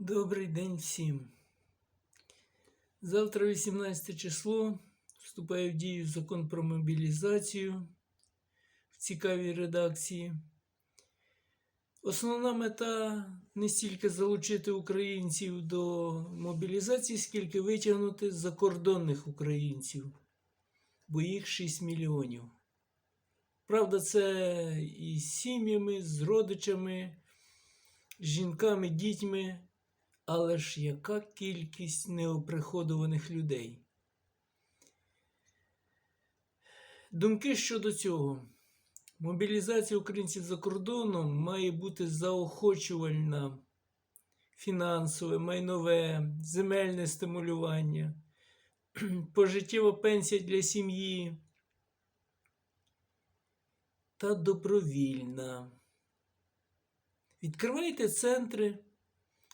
Добрий день всім. Завтра, 18 число, вступає в дію закон про мобілізацію в цікавій редакції. Основна мета не стільки залучити українців до мобілізації, скільки витягнути закордонних українців, бо їх 6 мільйонів. Правда, це і з сім'ями, з родичами, з жінками, дітьми. Але ж яка кількість неоприходованих людей? Думки щодо цього. Мобілізація українців за кордоном має бути заохочувальна, фінансове, майнове, земельне стимулювання, пожиттєва пенсія для сім'ї та добровільна. Відкривайте центри.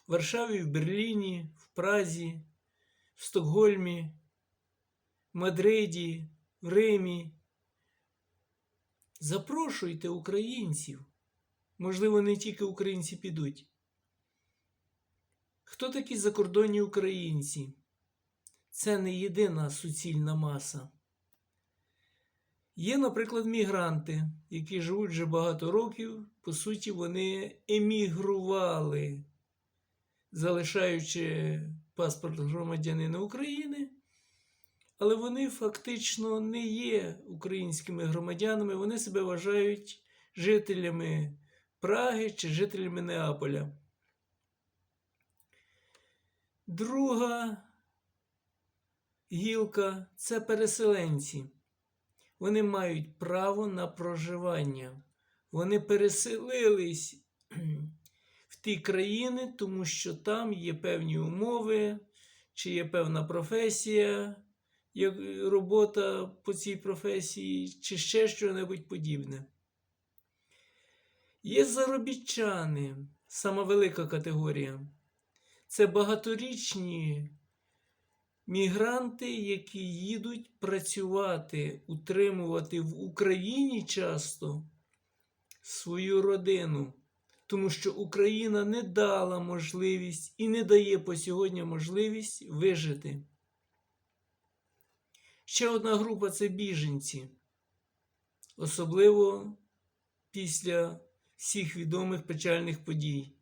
В Варшаві, в Берліні, в Празі, в Стокгольмі, в Мадриді, в Римі. Запрошуйте українців. Можливо, не тільки українці підуть. Хто такі закордонні українці? Це не єдина суцільна маса. Є, наприклад, мігранти, які живуть вже багато років. По суті, вони емігрували залишаючи паспорт громадянина України, але вони фактично не є українськими громадянами, вони себе вважають жителями Праги чи жителями Неаполя. Друга гілка це переселенці. Вони мають право на проживання. Вони переселились ті країни, тому що там є певні умови, чи є певна професія, як робота по цій професії, чи ще щось подібне. Є заробітчани, сама велика категорія. Це багаторічні мігранти, які їдуть працювати, утримувати в Україні часто свою родину тому що Україна не дала можливість і не дає по сьогодні можливість вижити. Ще одна група це біженці, особливо після всіх відомих печальних подій,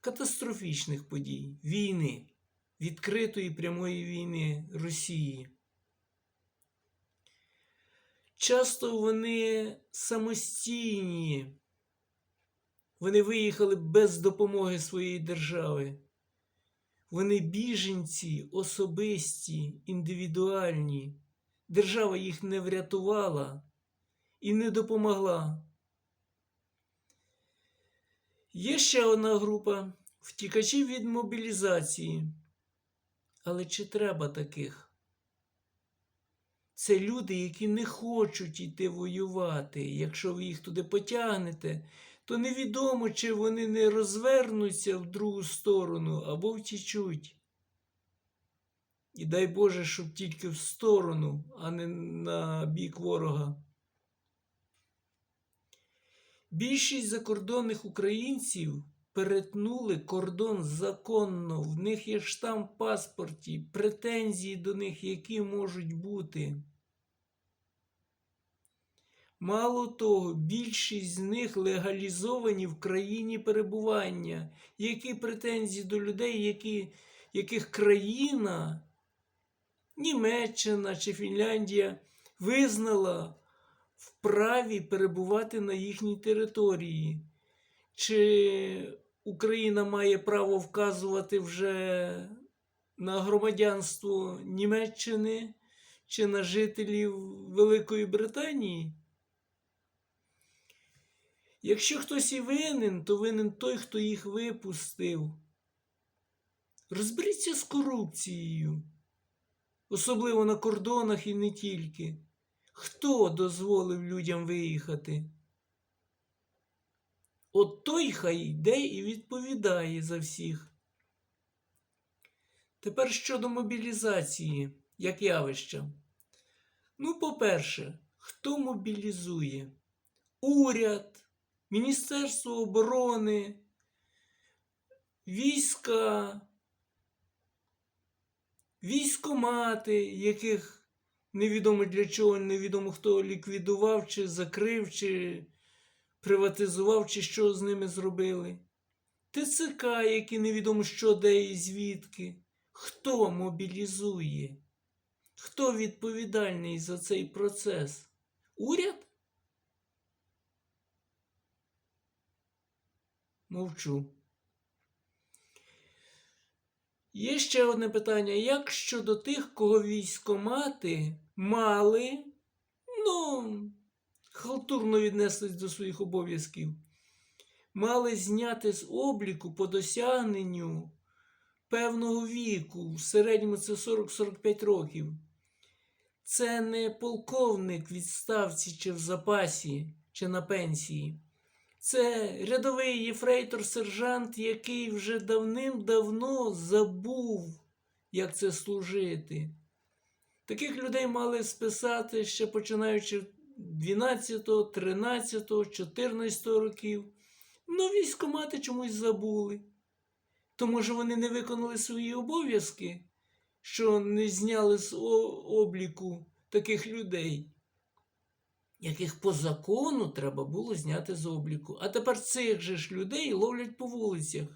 катастрофічних подій, війни, відкритої прямої війни Росії. Часто вони самостійні. Вони виїхали без допомоги своєї держави. Вони біженці, особисті, індивідуальні. Держава їх не врятувала і не допомогла. Є ще одна група втікачів від мобілізації. Але чи треба таких? Це люди, які не хочуть йти воювати. Якщо ви їх туди потягнете, то невідомо, чи вони не розвернуться в другу сторону або втічуть. І дай Боже, щоб тільки в сторону, а не на бік ворога. Більшість закордонних українців перетнули кордон законно, в них є штамп паспорті, претензії до них, які можуть бути. Мало того, більшість з них легалізовані в країні перебування. Які претензії до людей, які, яких країна, Німеччина чи Фінляндія визнала в праві перебувати на їхній території? Чи Україна має право вказувати вже на громадянство Німеччини чи на жителів Великої Британії? Якщо хтось і винен, то винен той, хто їх випустив. Розберіться з корупцією, особливо на кордонах і не тільки. Хто дозволив людям виїхати? От той хай йде і відповідає за всіх. Тепер щодо мобілізації, як явища. Ну, по-перше, хто мобілізує? Уряд. Міністерство оборони, війська, військомати, яких невідомо для чого, невідомо хто ліквідував, чи закрив, чи приватизував, чи що з ними зробили. ТЦК, які невідомо що, де і звідки. Хто мобілізує? Хто відповідальний за цей процес? Уряд? Мовчу. Є ще одне питання. Як щодо тих, кого військомати мали, ну, халтурно віднеслись до своїх обов'язків, мали зняти з обліку по досягненню певного віку, в середньому це 40-45 років. Це не полковник відставці чи в запасі, чи на пенсії. Це рядовий єфрейтор-сержант, який вже давним-давно забув, як це служити. Таких людей мали списати ще починаючи 12, 13, 14 років. Ну, військомати чомусь забули. То, може, вони не виконали свої обов'язки, що не зняли з обліку таких людей, яких по закону треба було зняти з обліку. А тепер цих же ж людей ловлять по вулицях.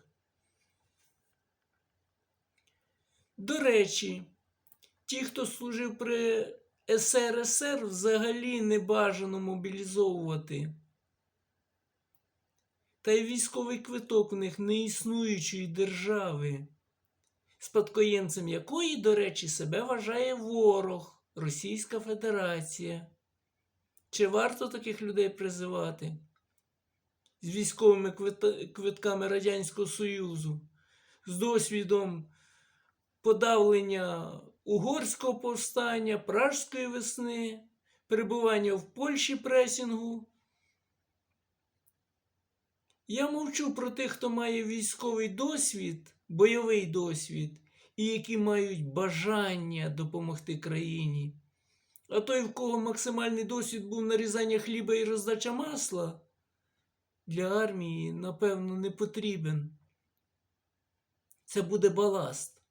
До речі, ті, хто служив при СРСР, взагалі не бажано мобілізовувати. Та й військовий квиток в них неіснуючої держави, спадкоємцем якої, до речі, себе вважає ворог Російська Федерація. Чи варто таких людей призивати з військовими квитками Радянського Союзу, з досвідом подавлення угорського повстання, Пражської весни, перебування в Польщі пресінгу? Я мовчу про тих, хто має військовий досвід, бойовий досвід, і які мають бажання допомогти країні. А той, в кого максимальний досвід був нарізання хліба і роздача масла, для армії, напевно, не потрібен. Це буде баласт.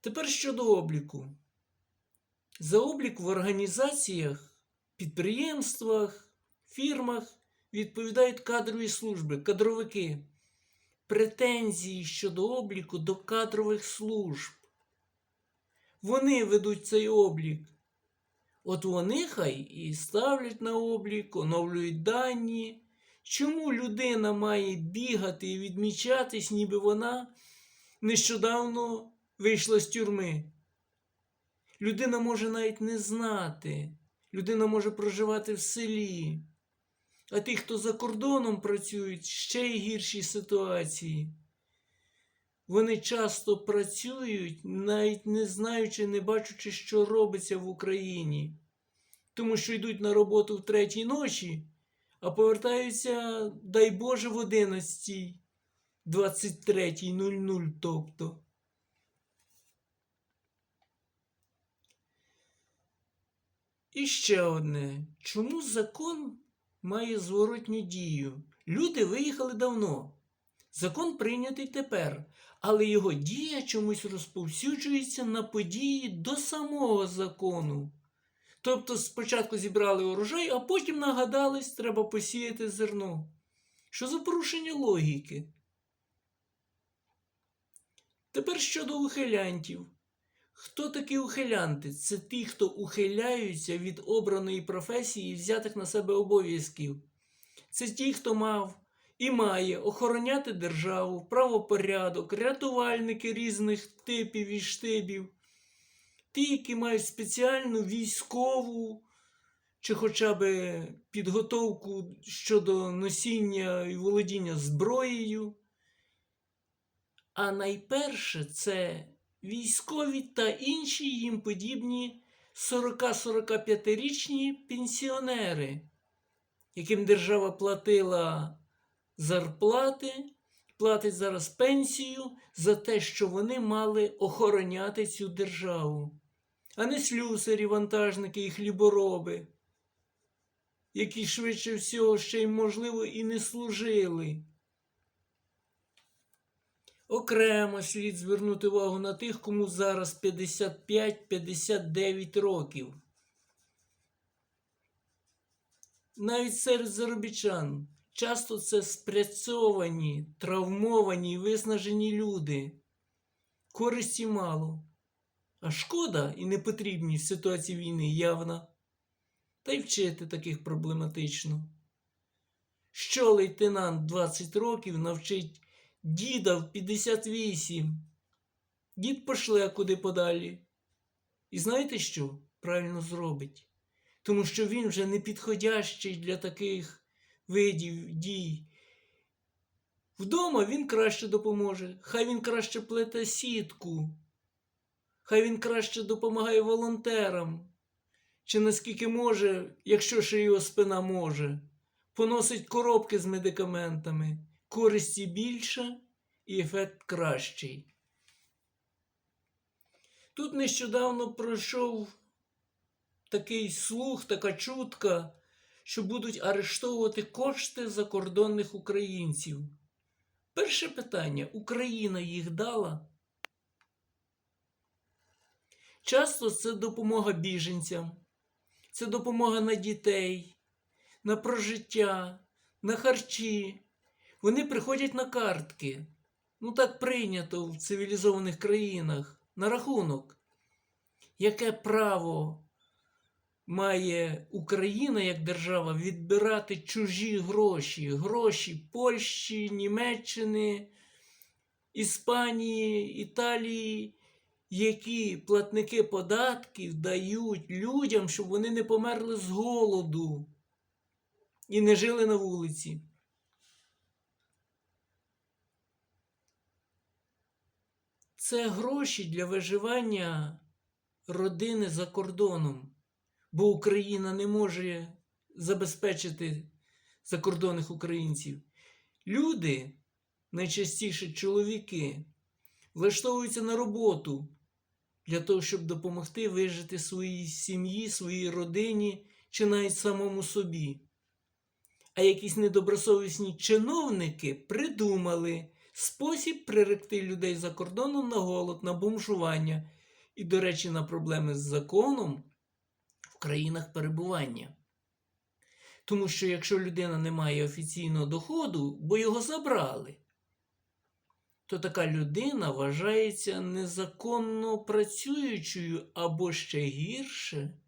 Тепер щодо обліку. За облік в організаціях, підприємствах, фірмах відповідають кадрові служби, кадровики. Претензії щодо обліку до кадрових служб. Вони ведуть цей облік. От вони хай і ставлять на облік, оновлюють дані. Чому людина має бігати і відмічатись, ніби вона нещодавно вийшла з тюрми? Людина може навіть не знати, людина може проживати в селі. А ті, хто за кордоном працюють, ще й гірші ситуації. Вони часто працюють, навіть не знаючи, не бачачи, що робиться в Україні, тому що йдуть на роботу в третій ночі, а повертаються, дай Боже, в 11, 23.00, тобто. І ще одне. Чому закон має зворотню дію? Люди виїхали давно. Закон прийнятий тепер, але його дія чомусь розповсюджується на події до самого закону. Тобто спочатку зібрали урожай, а потім нагадались, треба посіяти зерно. Що за порушення логіки? Тепер щодо ухилянтів. Хто такі ухилянти? Це ті, хто ухиляються від обраної професії і взятих на себе обов'язків. Це ті, хто мав і має охороняти державу, правопорядок, рятувальники різних типів і штибів, ті, які мають спеціальну військову чи хоча б підготовку щодо носіння і володіння зброєю. А найперше це військові та інші їм подібні 40-45-річні пенсіонери, яким держава платила зарплати, платить зараз пенсію за те, що вони мали охороняти цю державу, а не слюсарі, вантажники і хлібороби. які швидше всього ще й, можливо, і не служили. Окремо слід звернути увагу на тих, кому зараз 55-59 років. Навіть серед заробітчан часто це спрацьовані, травмовані виснажені люди. Користі мало, а шкода і непотрібність в ситуації війни явна. Та й вчити таких проблематично. Що лейтенант 20 років навчить діда в 58? Дід пошле куди подалі. І знаєте що? Правильно зробить. Тому що він вже не підходящий для таких видів дій. Вдома він краще допоможе, хай він краще плете сітку, хай він краще допомагає волонтерам, чи наскільки може, якщо ще його спина може, поносить коробки з медикаментами, користі більше і ефект кращий. Тут нещодавно пройшов такий слух, така чутка, що будуть арештовувати кошти закордонних українців. Перше питання: Україна їх дала? Часто це допомога біженцям, це допомога на дітей, на прожиття, на харчі. Вони приходять на картки. Ну так прийнято в цивілізованих країнах на рахунок. Яке право має Україна як держава відбирати чужі гроші, гроші Польщі, Німеччини, Іспанії, Італії, які платники податків дають людям, щоб вони не померли з голоду і не жили на вулиці. Це гроші для виживання родини за кордоном бо Україна не може забезпечити закордонних українців. Люди, найчастіше чоловіки, влаштовуються на роботу для того, щоб допомогти вижити своїй сім'ї, своїй родині чи навіть самому собі. А якісь недобросовісні чиновники придумали спосіб приректи людей за кордоном на голод, на бомжування і, до речі, на проблеми з законом країнах перебування. Тому що якщо людина не має офіційного доходу, бо його забрали, то така людина вважається незаконно працюючою або ще гірше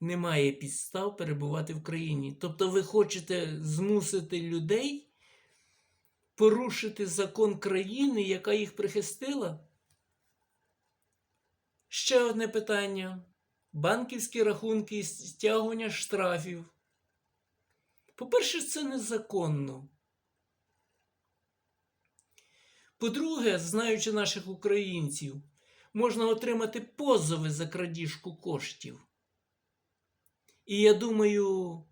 не має підстав перебувати в країні. Тобто ви хочете змусити людей порушити закон країни, яка їх прихистила? Ще одне питання: банківські рахунки і стягування штрафів. По-перше, це незаконно. По-друге, знаючи наших українців, можна отримати позови за крадіжку коштів. І я думаю,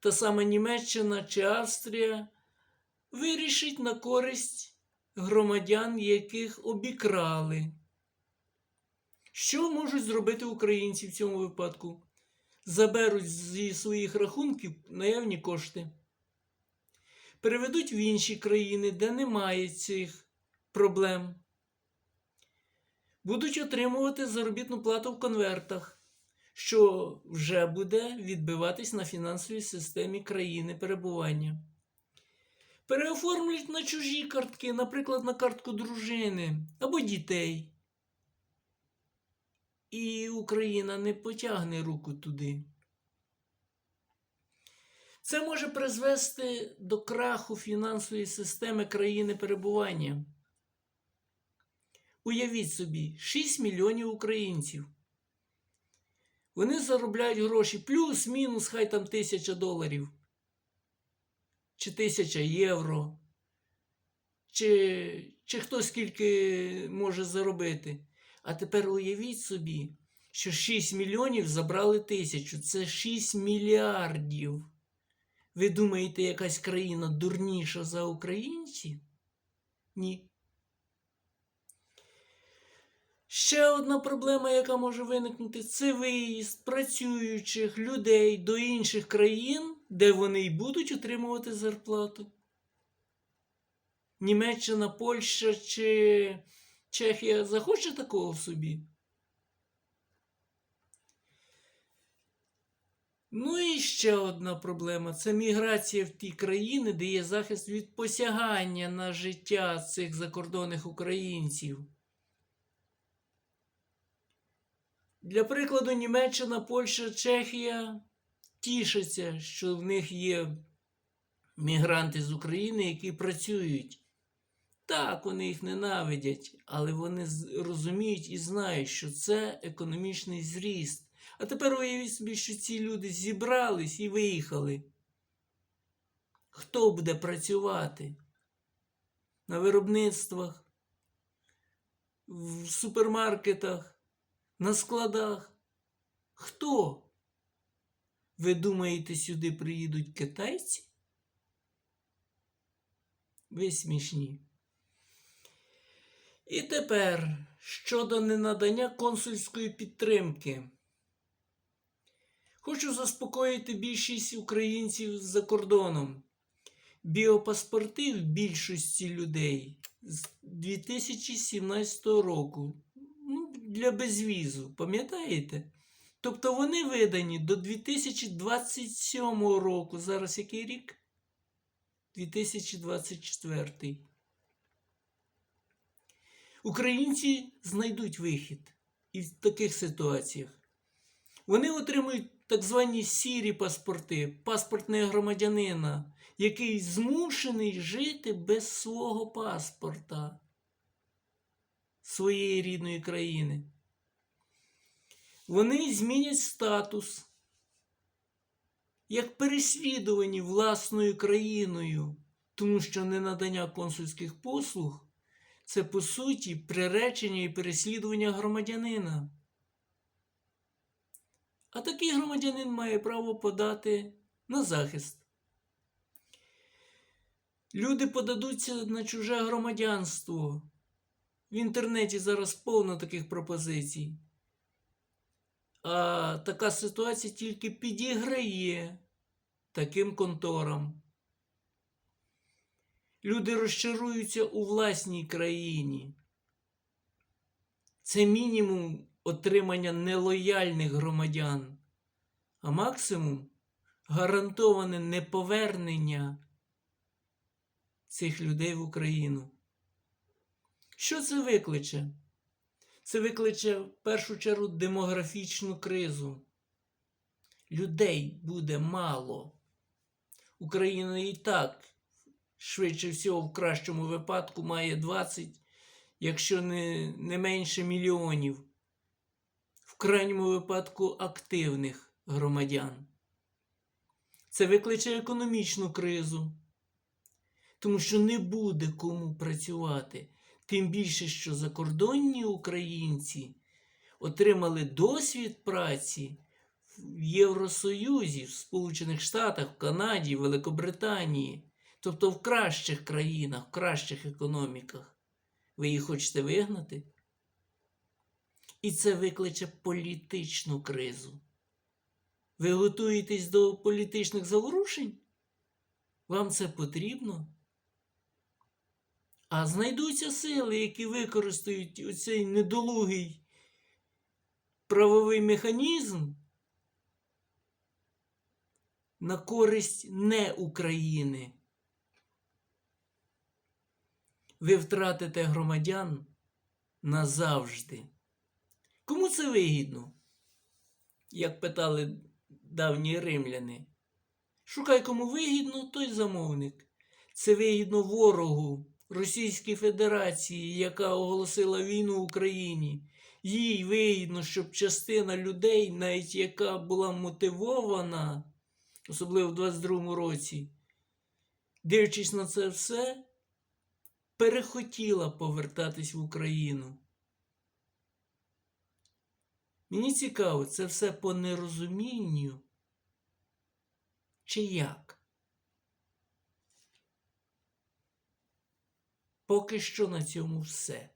та сама Німеччина чи Австрія вирішить на користь громадян, яких обікрали. Що можуть зробити українці в цьому випадку? Заберуть зі своїх рахунків наявні кошти, переведуть в інші країни, де немає цих проблем. Будуть отримувати заробітну плату в конвертах, що вже буде відбиватись на фінансовій системі країни перебування. Переоформлять на чужі картки, наприклад, на картку дружини або дітей і Україна не потягне руку туди. Це може призвести до краху фінансової системи країни перебування. Уявіть собі, 6 мільйонів українців. Вони заробляють гроші плюс-мінус, хай там тисяча доларів, чи тисяча євро, чи, чи хто скільки може заробити. А тепер уявіть собі, що 6 мільйонів забрали тисячу. Це 6 мільярдів. Ви думаєте, якась країна дурніша за українців? Ні. Ще одна проблема, яка може виникнути, це виїзд працюючих людей до інших країн, де вони й будуть отримувати зарплату. Німеччина, Польща чи Чехія захоче такого в собі? Ну і ще одна проблема це міграція в ті країни, де є захист від посягання на життя цих закордонних українців. Для прикладу, Німеччина, Польща, Чехія тішаться, що в них є мігранти з України, які працюють. Так, вони їх ненавидять, але вони розуміють і знають, що це економічний зріст. А тепер уявіть собі, що ці люди зібрались і виїхали. Хто буде працювати? На виробництвах, в супермаркетах, на складах? Хто? Ви думаєте, сюди приїдуть китайці? Ви смішні. І тепер щодо ненадання консульської підтримки. Хочу заспокоїти більшість українців за кордоном. Біопаспорти в більшості людей з 2017 року ну, для безвізу, пам'ятаєте? Тобто вони видані до 2027 року. Зараз який рік? 2024. Українці знайдуть вихід і в таких ситуаціях. Вони отримують так звані сірі паспорти, паспорт не громадянина, який змушений жити без свого паспорта своєї рідної країни. Вони змінять статус як переслідувані власною країною, тому що ненадання консульських послуг це по суті приречення і переслідування громадянина. А такий громадянин має право подати на захист. Люди подадуться на чуже громадянство. В інтернеті зараз повно таких пропозицій. А така ситуація тільки підіграє таким конторам. Люди розчаруються у власній країні. Це мінімум отримання нелояльних громадян, а максимум гарантоване неповернення цих людей в Україну. Що це викличе? Це викличе в першу чергу демографічну кризу. Людей буде мало. Україна і так, швидше всього, в кращому випадку, має 20, якщо не, не менше мільйонів, в крайньому випадку активних громадян. Це викличе економічну кризу, тому що не буде кому працювати. Тим більше, що закордонні українці отримали досвід праці в Євросоюзі, в Сполучених Штатах, в Канаді, Великобританії, тобто в кращих країнах, в кращих економіках. Ви їх хочете вигнати? І це викличе політичну кризу. Ви готуєтесь до політичних заворушень? Вам це потрібно? А знайдуться сили, які використають оцей недолугий правовий механізм на користь не України. Ви втратите громадян назавжди. Кому це вигідно? Як питали давні римляни. Шукай кому вигідно, той замовник. Це вигідно ворогу Російській Федерації, яка оголосила війну Україні. Їй вигідно, щоб частина людей, навіть яка була мотивована, особливо в 22-му році, дивлячись на це все, перехотіла повертатись в Україну. Мені цікаво, це все по нерозумінню чи як? Поки що на цьому все.